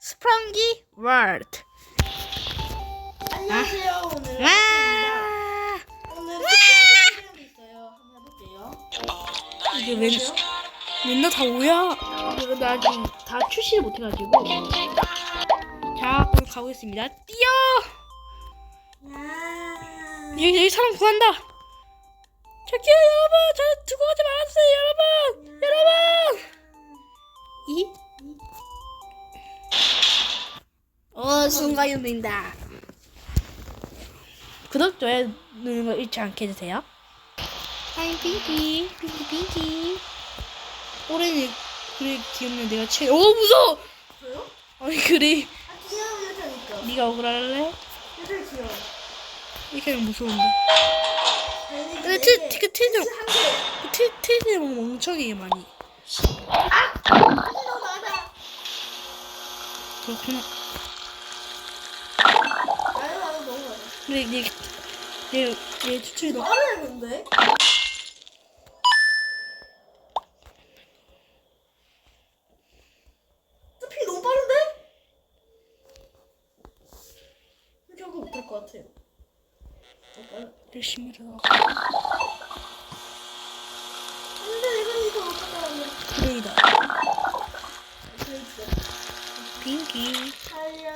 스프랑기 월드. 안녕하세요. 오늘 와! 오늘 스포츠 있어요. 한번 해볼게요. 이게 웬, 맨날 다 뭐야? 이거 나 아직 다 출시를 못해가지고. 자, 그럼 가보겠습니다. 뛰어! 야. 여기, 여기 사람 구한다! 저기요, 여러분! 저 두고 가지 말았어요, 여러분! 여러분! 이? 어, 순간이 된다. 구독, 좋아요 누르는 거 잊지 않게 해주세요. 하이, 핑키. 핑키, 핑키. 오렌지, 그래, 귀엽네. 내가 최, 오, 무서워! 저요? 아니, 그래. 아 귀여운 여자니까. 네가 억울할래? 여자 귀여워. 이렇게 하면 무서운데. 근데 트, 트, 그 트좀, 한 개. 트, 트좀 멍청해, 많이. 맞아. 그렇구나. 나는 나는 너무 맞아. 근데 얘, 얘, 얘 추출이 너무. 말을 했는데. 스피 너무 빠른데? 이렇게 하고 못할 것 같아요. 어, 열심히 들어. 근데 이건 이거 못하다니. 그레이다. 그랬어. 살려.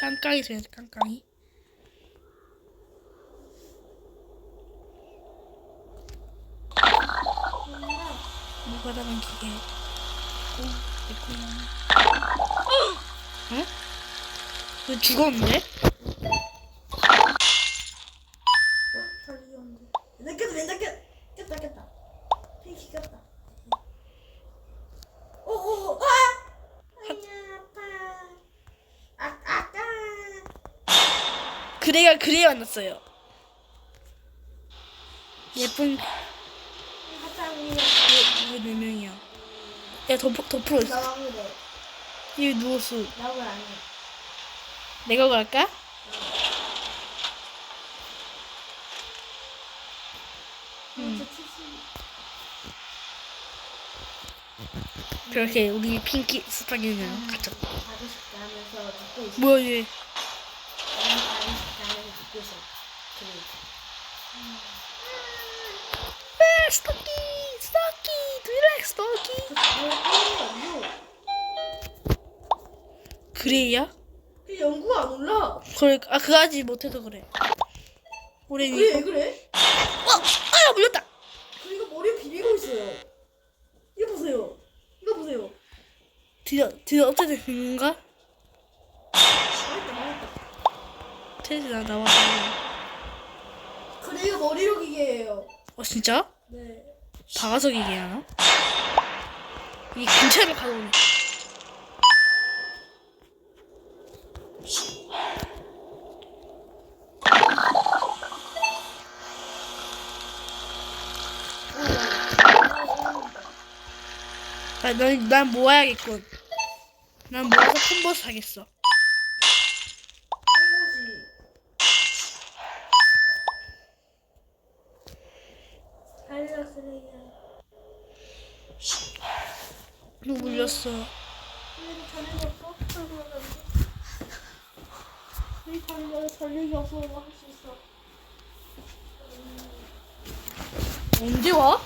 깡깡이 소리야, 깡깡이. 누가 당한 기계. 어, 됐구나. 어? 왜 죽었는데? 내 깼다, 내 깼다, 깼다, 깼다. 핑키 깼다. 오오오, 아! 아야 아파. 아, 아까. 그래가 만났어요. 예쁜 이거 네 명이야. 야 덮어 덮어 있어. 나왕이래. 얘 누웠어. 내가 갈까? 음. 그렇게 우리 핑키 하면서 듣고 있어. 뭐야 얘? 나는 가고 싶다 하면서 듣고 있어. 그래. 아, 스토키 스토키 릴렉스 스토키. 그래야? 그 연구가 안 올라. 그래 아 그거 하지 못해서 그래. 우리 왜, 왜. 그래? 어, 아 물렸다. 그리고 머리에 비비고 있어요. 이거 보세요. 이거 보세요. 드디어 드디어 어떻게 된 건가? 망했다, 망했다. 테스 나 나와. 그래, 이거 머리로 기계예요. 어 진짜? 네. 기계 하나? 이 근처로 가져오네. 아, 난, 난 모아야겠군. 난 모아서 콤보 사겠어. 알려주세요. 누구 물렸어? 근데 전력이 없어? 우리 전력, 전력이 없어. 할수 있어. 언제 와?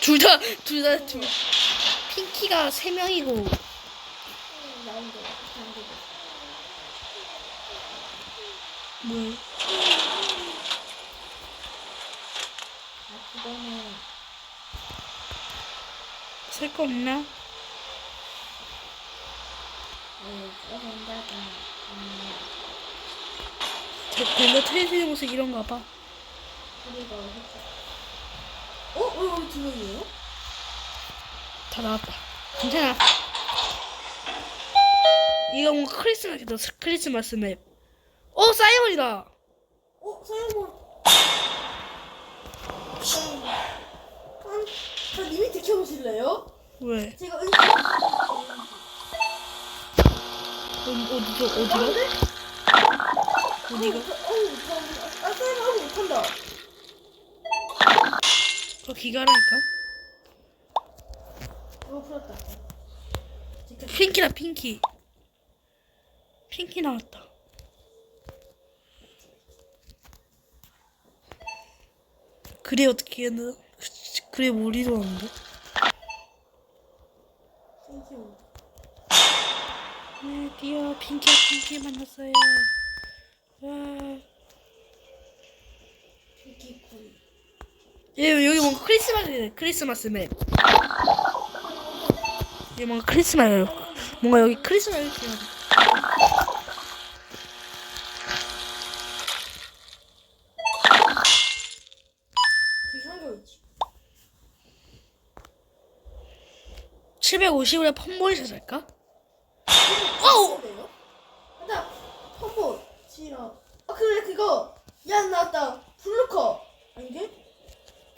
둘 다, 둘 다, 둘. 핑키가 세 명이고, 응, 나온대. 단계도. 뭐, 아, 그거는 살 거 없나? 왜 써낸다고. 음, 저, 별로 트레이스 모습 이런가 봐. 우리가 했어. 어? 왜 우리 두 명이에요? 다 나왔다. 괜찮아. 이거 뭔가 크리스마스다. 크리스마스 맵. 어, 사이먼이다. 어? 한, 저 님이 지켜보실래요? 왜? 제가 은근 어디, 어디죠? 어디로? 안돼? 어디가? 어우, 아, 사연 하고 못한다. 저 기가라니까. 이거 풀었다. 핑키다 핑키. 핑키 나왔다. 그래 어떻게 했나? 그래. 신기해. 네, 드디어 핑키와 핑키 만났어요. 와. 얘 여기 뭔가 크리스마스 크리스마스 맵. 얘 뭔가 크리스마스 뭔가 여기 크리스마스 맵. 되게 한거 있지. 750원에 펌보이셔 살까? 어우! 맞다. 펌보. 지라. 아 그래 그거. 야 나왔다. 블루커. 아니게?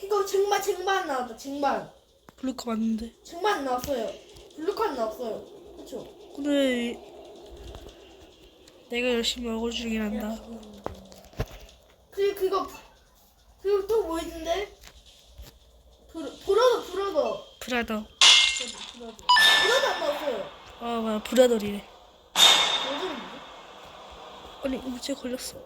그거 쟁반 쟁반 나왔다. 쟁반. 블루커 맞는데. 쟁반 나왔어요. 블루커 안 나왔어요. 그쵸? 근데 내가 열심히 먹어주긴 한다. 그리고 그거 그리고 또 뭐 있는데? 브브러더 브러더 브라더. 브러더 안 나왔어요. 아 맞아 브라더리래. 뭐지? 아니 우째 걸렸어.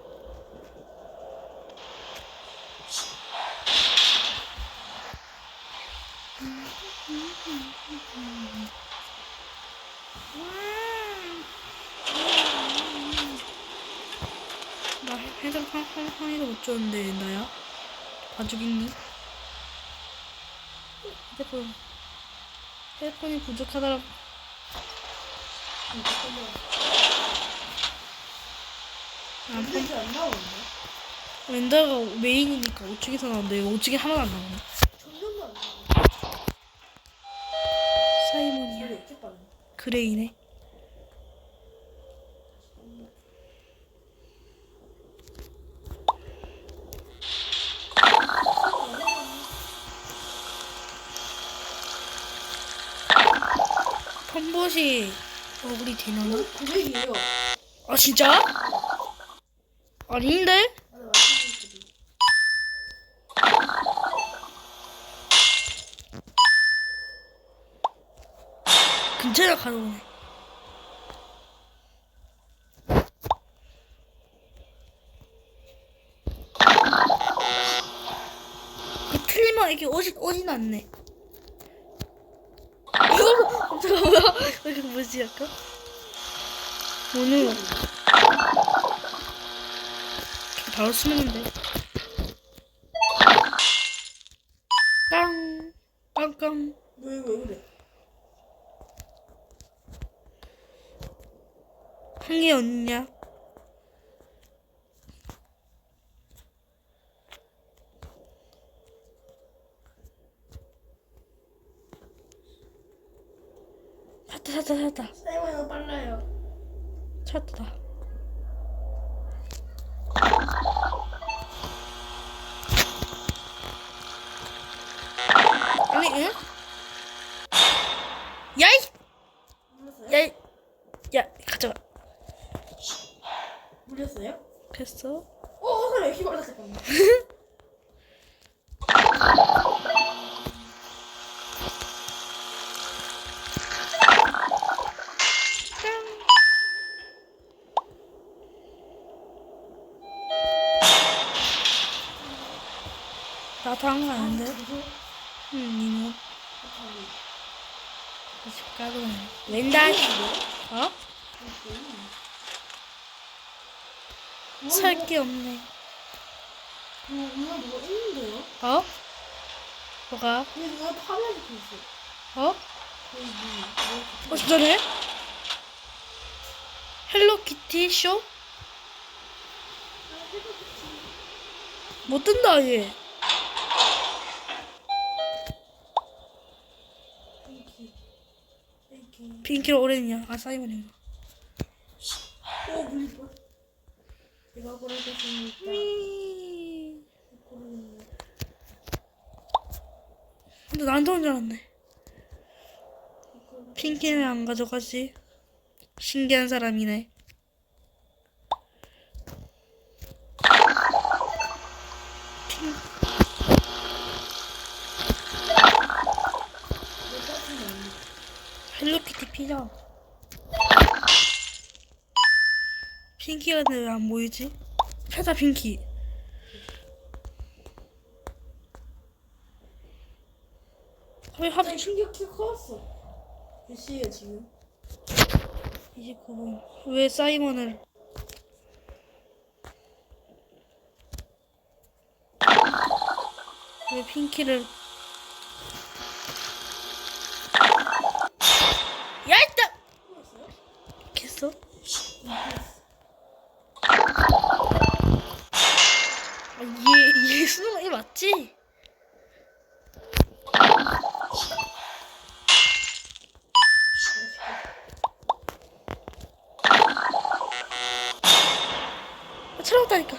나 한, 한이도 못 줬는데 나야? 봐주겠니 휴대폰 휴 대폰이 부족하더라 아, 근데 안 나오는데? 렌더가 메인이니까 우측에서 나오는데 우측에 하나도 안 나오네 점점도 안 나오네. 사이먼이야 원래 이렇게 빠르네. 그레이네 펌봇이 얼굴이 되나나? 고백이에요. 아 진짜? 아닌데? 아, 나 말씀드렸거든. 근처에 가져오네 그 틀리면 이렇게 오지, 오진 않네 이거 잠깐만 이거 뭐지 약간? 오늘 바로 돼 깡! 깡깡 왜, 왜 그래? 한개 없냐? 찾다 사이먼이 빨라요. 찾다 아니 응? 야이 물렸어요? 야이 야 가져가 물렸어요? 됐어 어, 그래. 휘발라 잠깐만. 한거 아닌데 누구? 응 니는 집 가고 웬다 어? 살 게 없네 어, 누가 뭐가 있는데요? 어? 뭐가? 근데 누가 파멸이 있어. 어? 뭐, 어 진짜네? 헬로키티 쇼? 못 뜬다 얘 핑키. 핑키로 오래냐 아 어, 물릴 뻔. 제가 고르겠습니다. 근데 나한테 온줄 알았네 핑키는 안 가져가지 신기한 사람이네 핑 핑키죠? 핑키가 왜안 보이지? 찾아 핑키. 왜나 하필 충격 키 커졌어. 몇 시에요 지금? 29분. 왜 사이먼을. 왜 핑키를. 야, 이따! 커졌어요? 겠어? 아, 얘, 얘 수능 얘 맞지? 아, 찾아왔다니까.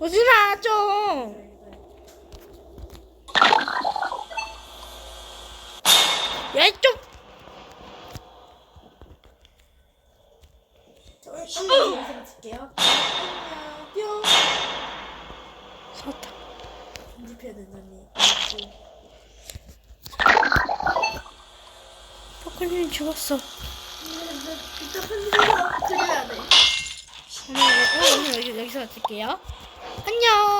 오지마 좀. 야. 저 오늘 영상 찍게요. 안녕. 뿅. 살았다. 편집해야 된다니. 포크님이 죽었어. 이따 편집해서 그려야 돼. 오늘, 오늘 여기, 여기서 마칠게요. 안녕.